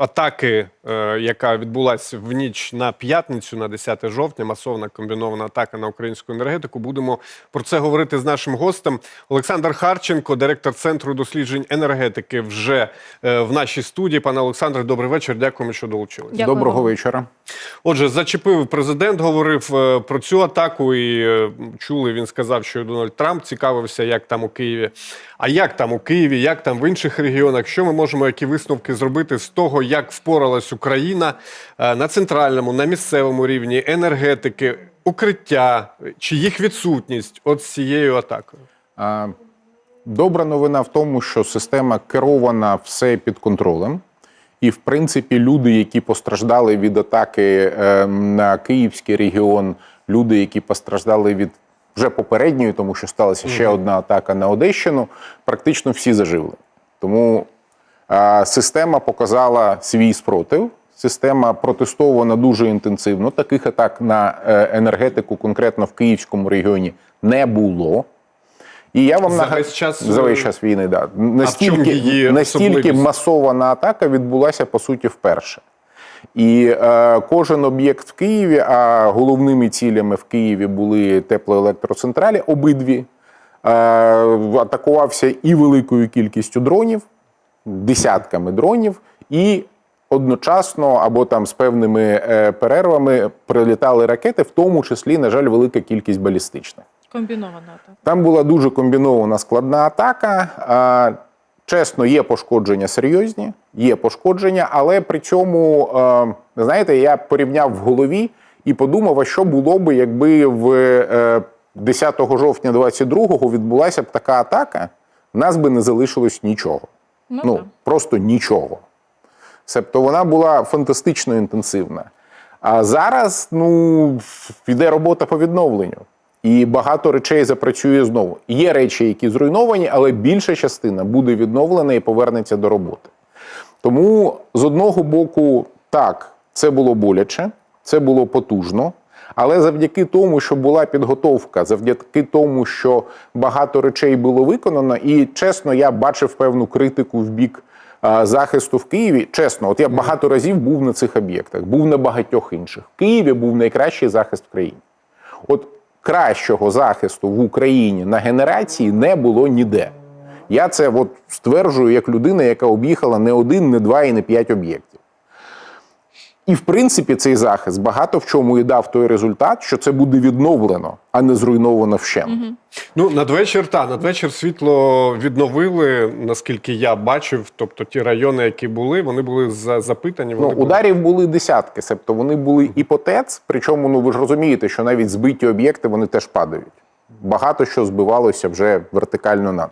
атаки, е, яка відбулася в ніч на п'ятницю, на 10 жовтня, масовна комбінована атака на українську енергетику. Будемо про це говорити з нашим гостем. Олександр Харченко, директор центру досліджень енергетики, вже е, в нашій студії. Пане Олександре, добрий вечір. Дякуємо, що долучились. Дякую Доброго вам. вечора. Отже, зачепив президент, говорив е, про цю атаку, і е, чули, він сказав, що Дональд Трамп цікавився, як там у Києві. А як там у Києві, як там в інших регіонах? Що ми можемо, які висновки зробити з того, як впоралась Україна е, на центральному, на місцевому рівні енергетики, укриття чи їх відсутність от з цією атакою? Добра новина в тому, що система керована все під контролем. І, в принципі, люди, які постраждали від атаки е, на Київський регіон, люди, які постраждали від вже попередньої, тому що сталася ще одна атака на Одещину, практично всі заживли. Тому система показала свій спротив. Система протестована дуже інтенсивно. Таких атак на е, енергетику, конкретно в Київському регіоні, не було. І я вам За нага- весь час, за весь е, час війни, да. Настільки, її настільки масована атака відбулася по суті вперше. І е, кожен об'єкт в Києві, а головними цілями в Києві були теплоелектроцентралі, обидві. Е, атакувався і великою кількістю дронів, десятками дронів, і одночасно або там з певними е, перервами прилітали ракети, в тому числі, на жаль, велика кількість балістичних. Комбінована атака. Там була дуже комбінована складна атака. Чесно, є пошкодження серйозні, є пошкодження, але при цьому, е, знаєте, я порівняв в голові і подумав, а що було би, якби в е, 10 жовтня 22-го відбулася б така атака, нас би не залишилось нічого. Ну, Ну, просто нічого. Себто вона була фантастично інтенсивна. А зараз ну, йде робота по відновленню. І багато речей запрацює знову. Є речі, які зруйновані, але більша частина буде відновлена і повернеться до роботи. Тому з одного боку, так, це було боляче, це було потужно. Але завдяки тому, що була підготовка, завдяки тому, що багато речей було виконано, і чесно, я бачив певну критику в бік а, захисту в Києві. Чесно, от я багато разів був на цих об'єктах, був на багатьох інших. В Києві був найкращий захист в країні. От кращого захисту в Україні на генерації не було ніде. Я це от стверджую як людина, яка об'їхала не один, не два і не п'ять об'єктів. І в принципі цей захист багато в чому і дав той результат, що це буде відновлено, а не зруйновано вщент. Ну, надвечір, та, надвечір світло відновили, наскільки я бачив. Тобто ті райони, які були, вони були за- запитані. Вони Ну, були... ударів були десятки, себто вони були і по ТЕЦ, причому ну ви ж розумієте, що навіть збиті об'єкти вони теж падають. Багато що збивалося вже вертикально над.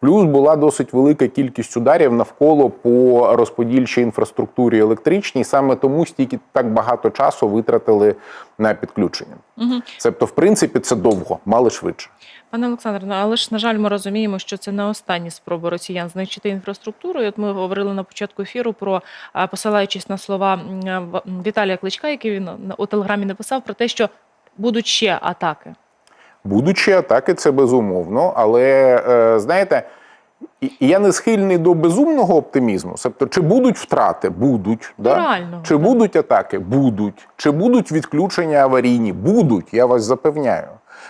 Плюс була досить велика кількість ударів навколо по розподільчій інфраструктурі електричній, саме тому стільки так багато часу витратили на підключення. Тобто, в принципі, це довго, мали швидше. Пане Олександре, ну але ж на жаль, ми розуміємо, що це не останні спроби росіян знищити інфраструктуру. І от ми говорили на початку ефіру про посилаючись на слова Віталія Кличка, який він на- у телеграмі написав про те, що будуть ще атаки. Будучи атаки, це безумовно, але е, знаєте, я не схильний до безумного оптимізму. Тобто, чи будуть втрати? Будуть. Да? реально, Чи будуть атаки? Будуть. Чи будуть відключення аварійні? Будуть, я вас запевняю.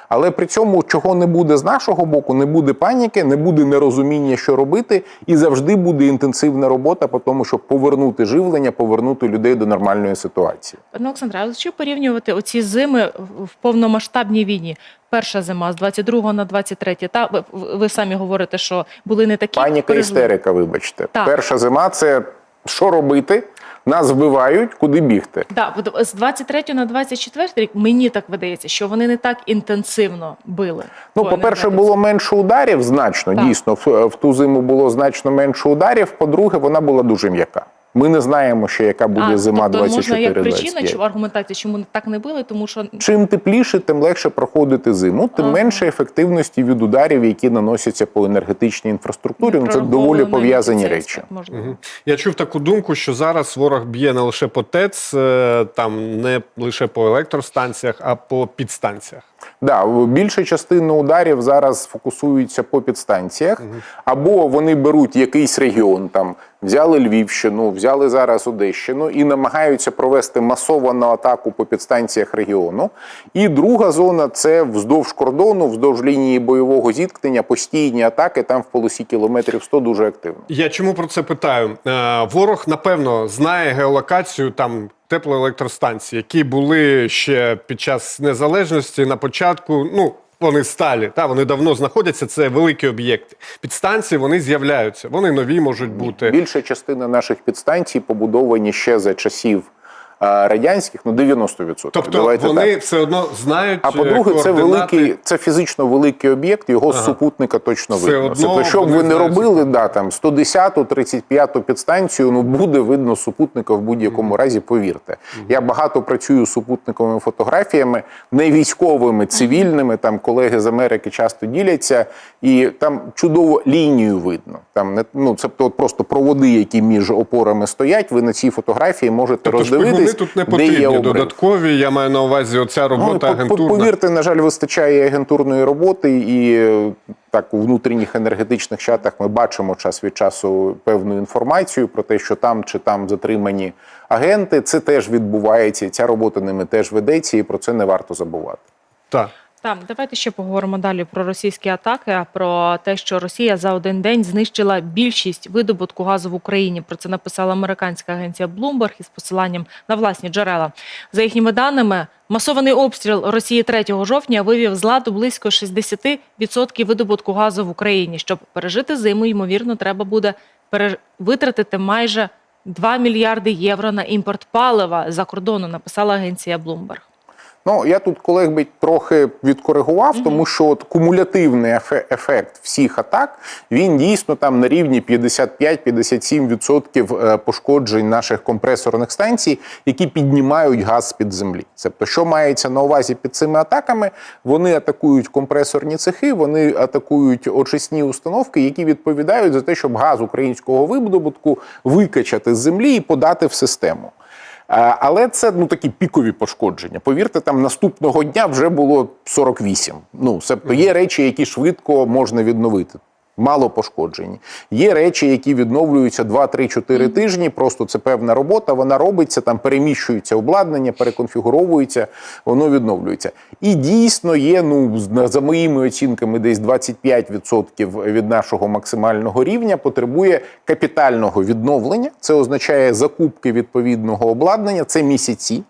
Але при цьому, чого не буде з нашого боку, не буде паніки, не буде нерозуміння, що робити, і завжди буде інтенсивна робота по тому, щоб повернути живлення, повернути людей до нормальної ситуації. Пане Олександре, а якщо порівнювати оці зими в- в повномасштабній війні, перша зима з 22 на 23, та ви, ви самі говорите, що були не такі Паніка, перезли- істерика, вибачте. Так. Перша зима це що робити? Нас вбивають, куди бігти. Да, з 23 на 24 рік мені так видається, що вони не так інтенсивно били. Ну, по по-перше, було менше ударів значно. Так. Дійсно, в, в ту зиму було значно менше ударів. По-друге, вона була дуже м'яка. Ми не знаємо ще, яка буде а, зима тобто, можна як 24 причина чи аргументація, чому так не били, тому що Чим тепліше, тим легше проходити зиму, тим Ага. менше ефективності від ударів, які наносяться по енергетичній інфраструктурі. Ну, це доволі пов'язані речі. можливо. Я чув таку думку, що зараз ворог б'є не лише по ТЕЦ, е, там не лише по електростанціях, а по підстанціях. Да, більша частина ударів зараз фокусуються по підстанціях, або вони беруть якийсь регіон, там взяли Львівщину, взяли зараз Одещину і намагаються провести масовану атаку по підстанціях регіону. І друга зона це вздовж кордону, вздовж лінії бойового зіткнення, постійні атаки там в полосі кілометрів 100 дуже активно. Я чому про це питаю? Е, ворог, напевно, знає геолокацію там теплоелектростанцій, які були ще під час незалежності на початку. Ну, вони сталі, та вони давно знаходяться. Це великі об'єкти. Підстанції вони з'являються. Вони нові можуть бути. Більша частина наших підстанцій побудовані ще за часів радянських, ну 90%. Тобто Давайте вони так. все одно знають. А по-друге, е, це великий, це фізично великий об'єкт, його Ага. супутника точно Все видно. одно Тобто, що б ви не робили, да, там 110-ту, 35-ту підстанцію, ну буде видно супутника в будь-якому разі, повірте. Я багато працюю з супутниковими фотографіями, не військовими, цивільними. Там колеги з Америки часто діляться, і там чудово лінію видно. Там не ну це от просто проводи, які між опорами стоять. Ви на цій фотографії можете Тобто роздивитись, тут не де є обрив. додаткові. Я маю на увазі оця робота Ну, по- по- агентурна. Повірте, на жаль, вистачає агентурної роботи, і так у внутрішніх енергетичних чатах ми бачимо час від часу певну інформацію про те, що там чи там затримані агенти. Це теж відбувається. і Ця робота ними теж ведеться, і про це не варто забувати. Так. Так, давайте ще поговоримо далі про російські атаки, про те, що Росія за один день знищила більшість видобутку газу в Україні. Про це написала американська агенція Bloomberg із посиланням на власні джерела. За їхніми даними, масований обстріл Росії 3 жовтня вивів з ладу близько 60% видобутку газу в Україні. Щоб пережити зиму, ймовірно, треба буде витратити майже 2 мільярди євро на імпорт палива за кордону. Написала агенція Bloomberg. Ну я тут колег би трохи відкоригував, тому що от кумулятивний ефект всіх атак він дійсно там на рівні 55-57% е, пошкоджень наших компресорних станцій, які піднімають газ з під землі. Тобто, що мається на увазі під цими атаками? Вони атакують компресорні цехи, вони атакують очисні установки, які відповідають за те, щоб газ українського видобутку викачати з землі і подати в систему. Але це ну такі пікові пошкодження. Повірте, там наступного дня вже було 48. Ну, тобто є речі, які швидко можна відновити. Мало пошкоджень. Є речі, які відновлюються 2-3-4 тижні. Просто це певна робота. Вона робиться, там переміщується обладнання, переконфігуровується, воно відновлюється. І дійсно є, ну за моїми оцінками, десь 25% від нашого максимального рівня потребує капітального відновлення. Це означає закупки відповідного обладнання. Це місяці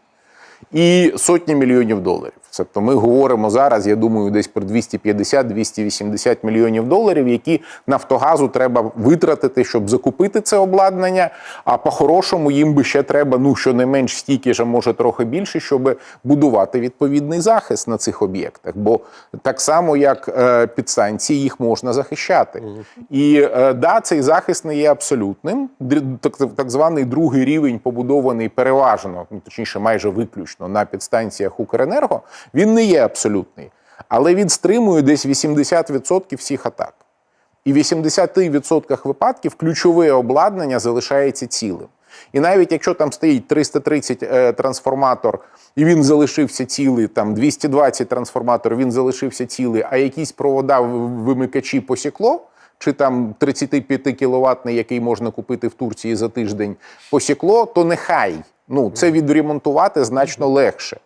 і сотні мільйонів доларів. Тобто ми говоримо зараз, я думаю, десь про 250-280 мільйонів доларів, які Нафтогазу треба витратити, щоб закупити це обладнання. А по-хорошому їм би ще треба ну щонайменш стільки ж, а може трохи більше, щоб будувати відповідний захист на цих об'єктах. Бо так само, як е, підстанції, їх можна захищати. І е, да, цей захист не є абсолютним. Так, так званий другий рівень побудований переважно, ну точніше, майже виключно на підстанціях Укренерго. Він не є абсолютний, але він стримує десь 80% всіх атак. І в 80% випадків ключове обладнання залишається цілим. І навіть якщо там стоїть 330 е, трансформатор, і він залишився цілий, там 220 трансформатор, він залишився цілий, а якісь провода вимикачі посікло, чи там 35 кіловатний, який можна купити в Турції за тиждень, посікло, то нехай. Ну, це відремонтувати значно легше.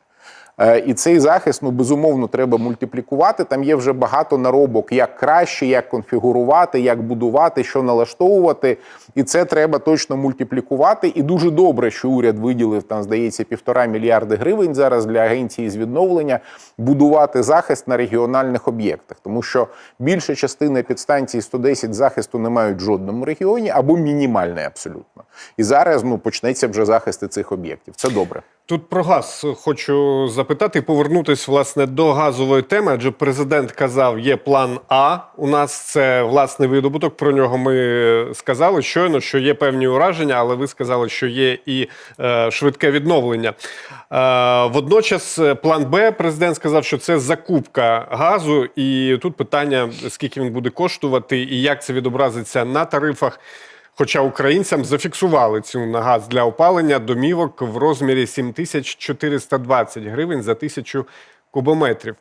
Е, І цей захист, ну безумовно, треба мультиплікувати. Там є вже багато наробок, як краще, як конфігурувати, як будувати, що налаштовувати. І це треба точно мультиплікувати. І дуже добре, що уряд виділив там, здається, півтора мільярди гривень зараз для агенції з відновлення будувати захист на регіональних об'єктах, тому що більша частина підстанцій 110 захисту не мають в жодному регіоні або мінімальний абсолютно. І зараз ну почнеться вже захист цих об'єктів. Це добре. Тут про газ хочу запитати повернутися власне до газової теми. Адже президент казав, є план А. У нас це власний видобуток. Про нього ми сказали щойно, що є певні ураження, але ви сказали, що є і е, швидке відновлення. Е, водночас, е, план Б, президент сказав, що це закупка газу, і тут питання: скільки він буде коштувати, і як це відобразиться на тарифах. Хоча українцям зафіксували ціну на газ для опалення домівок в розмірі 7420 гривень за тисячу кубометрів.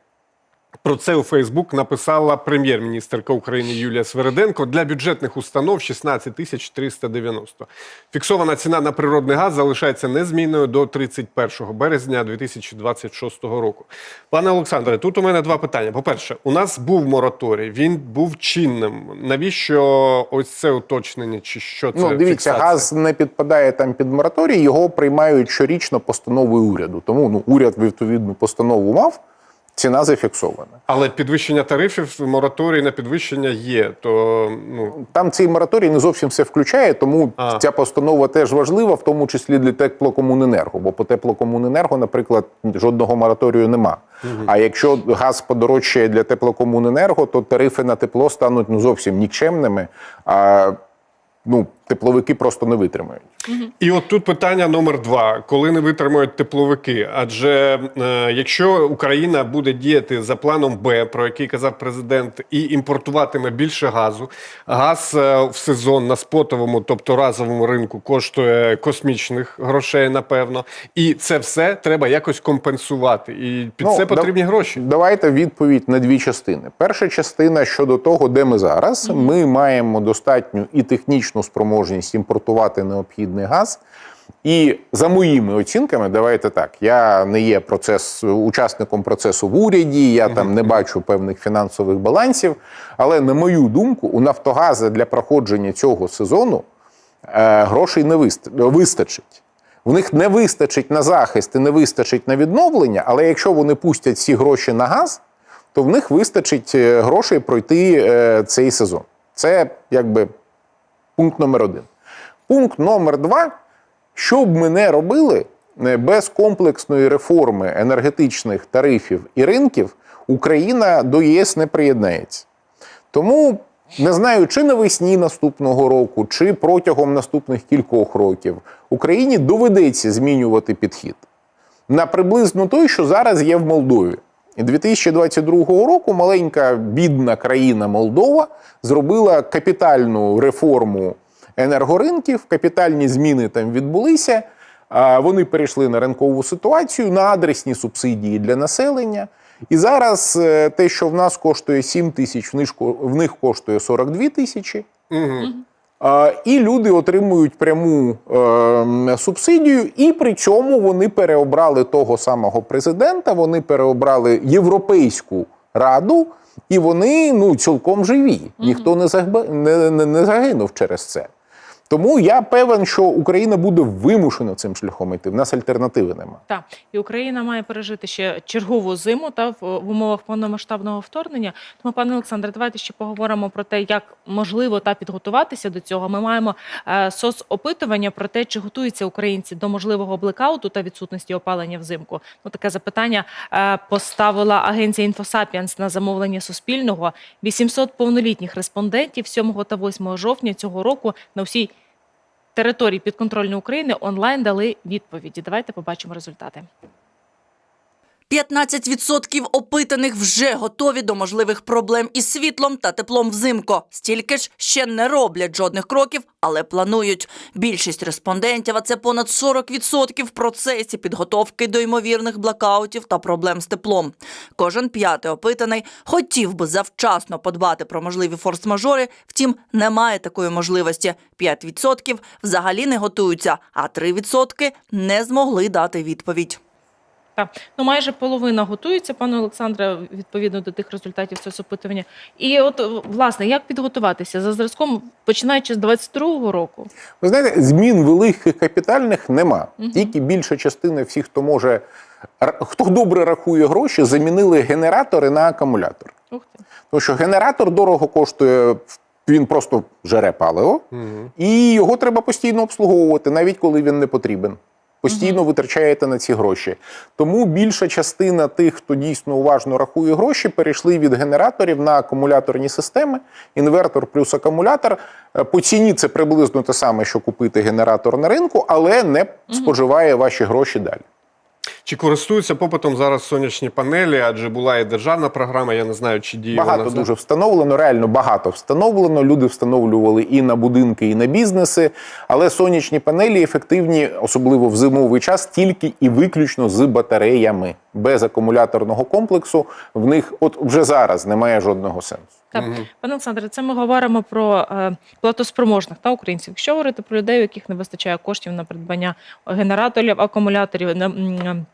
Про це у Фейсбук написала прем'єр-міністерка України Юлія Свериденко. Для бюджетних установ 16 тисяч 390. Фіксована ціна на природний газ залишається незмінною до 31 березня 2026 року. Пане Олександре, тут у мене два питання. По-перше, у нас був мораторій, він був чинним. Навіщо ось це уточнення? Чи що це Ну, дивіться, фіксація? газ не підпадає там під мораторій, його приймають щорічно постановою уряду. Тому ну, уряд відповідну постанову мав, ціна зафіксована. Але підвищення тарифів, мораторій на підвищення є. То ну Там цей мораторій не зовсім все включає, тому А. ця постанова теж важлива, в тому числі для теплокомуненерго. Бо по теплокомуненерго, наприклад, жодного мораторію нема. А якщо газ подорожчає для теплокомуненерго, то тарифи на тепло стануть ну зовсім нікчемними. А ну, тепловики просто не витримають. І от тут питання номер два: коли не витримають тепловики? Адже е, якщо Україна буде діяти за планом Б, про який казав президент, і імпортуватиме більше газу, газ е, в сезон на спотовому, тобто разовому ринку, коштує космічних грошей, напевно, і це все треба якось компенсувати. І під Ну, це да- потрібні гроші. Давайте відповідь на дві частини. Перша частина щодо того, де ми зараз. Ми маємо достатню і технічну спроможність імпортувати необхідний газ. І за моїми оцінками, давайте так. Я не є процес учасником процесу в уряді, я там не бачу певних фінансових балансів. Але на мою думку, у Нафтогаза для проходження цього сезону е, грошей не вистачить. В них не вистачить на захист і не вистачить на відновлення, але якщо вони пустять всі гроші на газ, то в них вистачить е, грошей пройти е, цей сезон. Це якби пункт номер один. Пункт номер два. Що б ми не робили е, без комплексної реформи енергетичних тарифів і ринків, Україна до ЄС не приєднається. Тому не знаю, чи навесні наступного року, чи протягом наступних кількох років Україні доведеться змінювати підхід на приблизно той, що зараз є в Молдові. І 2022 року маленька бідна країна Молдова зробила капітальну реформу енергоринків, капітальні зміни там відбулися. А Вони перейшли на ринкову ситуацію, на адресні субсидії для населення. І зараз е, те, що в нас коштує 7 тисяч, в них в них коштує 42 тисячі. Угу. І люди отримують пряму е, субсидію, і при чому вони переобрали того самого президента, вони переобрали Європейську раду, і вони ну цілком живі. Ніхто не, загби, не, не, не загинув через це. Тому я певен, що Україна буде вимушена цим шляхом йти. В нас альтернативи нема. Так, і Україна має пережити ще чергову зиму та в, в умовах повномасштабного вторгнення. Тому, пане Олександре, давайте ще поговоримо про те, як можливо та підготуватися до цього. Ми маємо е, соцопитування про те, чи готуються українці до можливого блекауту та відсутності опалення взимку. Ну таке запитання е, поставила агенція Інфосапіанс на замовлення Суспільного. 800 повнолітніх респондентів 7 та 8 жовтня цього року на всій території підконтрольної України онлайн дали відповіді. Давайте побачимо результати. 15% опитаних вже готові до можливих проблем із світлом та теплом взимку. Стільки ж ще не роблять жодних кроків, але планують. Більшість респондентів, а це понад 40% в процесі підготовки до ймовірних блокаутів та проблем з теплом. Кожен п'ятий опитаний хотів би завчасно подбати про можливі форс-мажори, втім, немає такої можливості. 5% взагалі не готуються, а 3% не змогли дати відповідь. Так, ну майже половина готується, пане Олександре, відповідно до тих результатів соцопитування. І от власне, як підготуватися за зразком, починаючи з 22-го року? Ви знаєте, змін великих капітальних нема. Тільки більша частина всіх, хто може хто добре рахує гроші, замінили генератори на акумулятор. Ух ти. Тому що генератор дорого коштує, він просто жере паливо, і його треба постійно обслуговувати, навіть коли він не потрібен. Постійно витрачаєте на ці гроші. Тому більша частина тих, хто дійсно уважно рахує гроші, перейшли від генераторів на акумуляторні системи. Інвертор плюс акумулятор. Е, По ціні це приблизно те саме, що купити генератор на ринку, але не споживає ваші гроші далі. Чи користуються попитом зараз сонячні панелі? Адже була і державна програма. Я не знаю, чи діє Багато вона дуже встановлено, реально багато встановлено. Люди встановлювали і на будинки, і на бізнеси. Але сонячні панелі ефективні, особливо в зимовий час, тільки і виключно з батареями. Без акумуляторного комплексу в них от вже зараз немає жодного сенсу. Так, пане Олександре, це ми говоримо про е, платоспроможних та українців. Якщо говорити про людей, у яких не вистачає коштів на придбання генераторів, акумуляторів, на, м,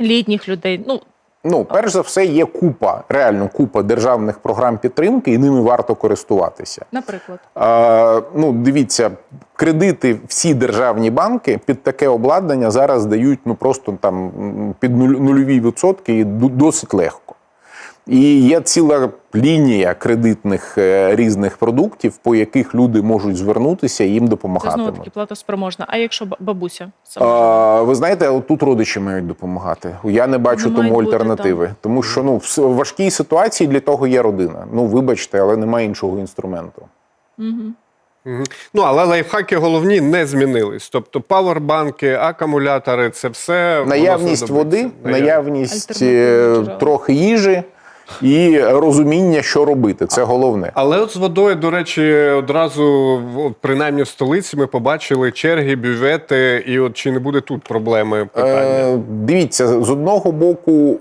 літніх людей, ну Ну, перш за все, є купа, реально купа державних програм підтримки, і ними варто користуватися. наприклад. Е, ну, дивіться, кредити всі державні банки під таке обладнання зараз дають ну просто там під нуль- нульові відсотки і досить легко. І є ціла лінія кредитних е, різних продуктів, по яких люди можуть звернутися і їм Це знову таки платоспроможна. А якщо бабуся? А, ви знаєте, тут родичі мають допомагати. Я не бачу Не тому мають бути, альтернативи. Тому що ну в важкій ситуації для того є родина. Ну вибачте, але немає іншого інструменту. Мгм. Ну, але лайфхаки головні не змінились. Тобто павербанки, акумулятори це все Наявність води, Наявність. е, трохи їжі і розуміння, що робити. Це головне. Але от з водою, до речі, одразу, принаймні в столиці, ми побачили черги, бювети, і от чи не буде тут проблеми питання? Е, дивіться, з одного боку,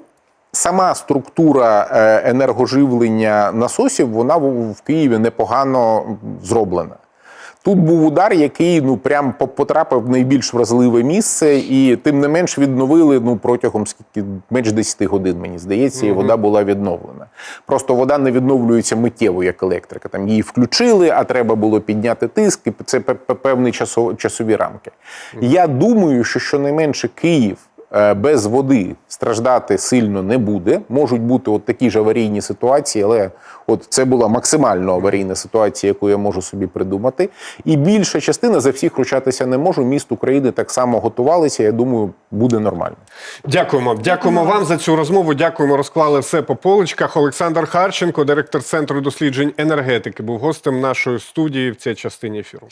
сама структура е, енергоживлення насосів, вона в Києві непогано зроблена. Тут був удар, який ну прям по- потрапив в найбільш вразливе місце, і тим не менш відновили ну протягом скільки менш 10 годин, мені здається, і вода була відновлена. Просто вода не відновлюється миттєво, як електрика. Там її включили, а треба було підняти тиск, і це пе- пе- певні часові рамки. Я думаю, що щонайменше Київ без води страждати сильно не буде. Можуть бути от такі ж аварійні ситуації, але от це була максимально аварійна ситуація, яку я можу собі придумати. І більша частина за всіх ручатися не можу. Міст України так само готувалися. Я думаю, буде нормально. Дякуємо. Дякуємо вам за цю розмову. Дякуємо. Розклали все по поличках. Олександр Харченко, директор центру досліджень енергетики, був гостем нашої студії в цій частині ефіру.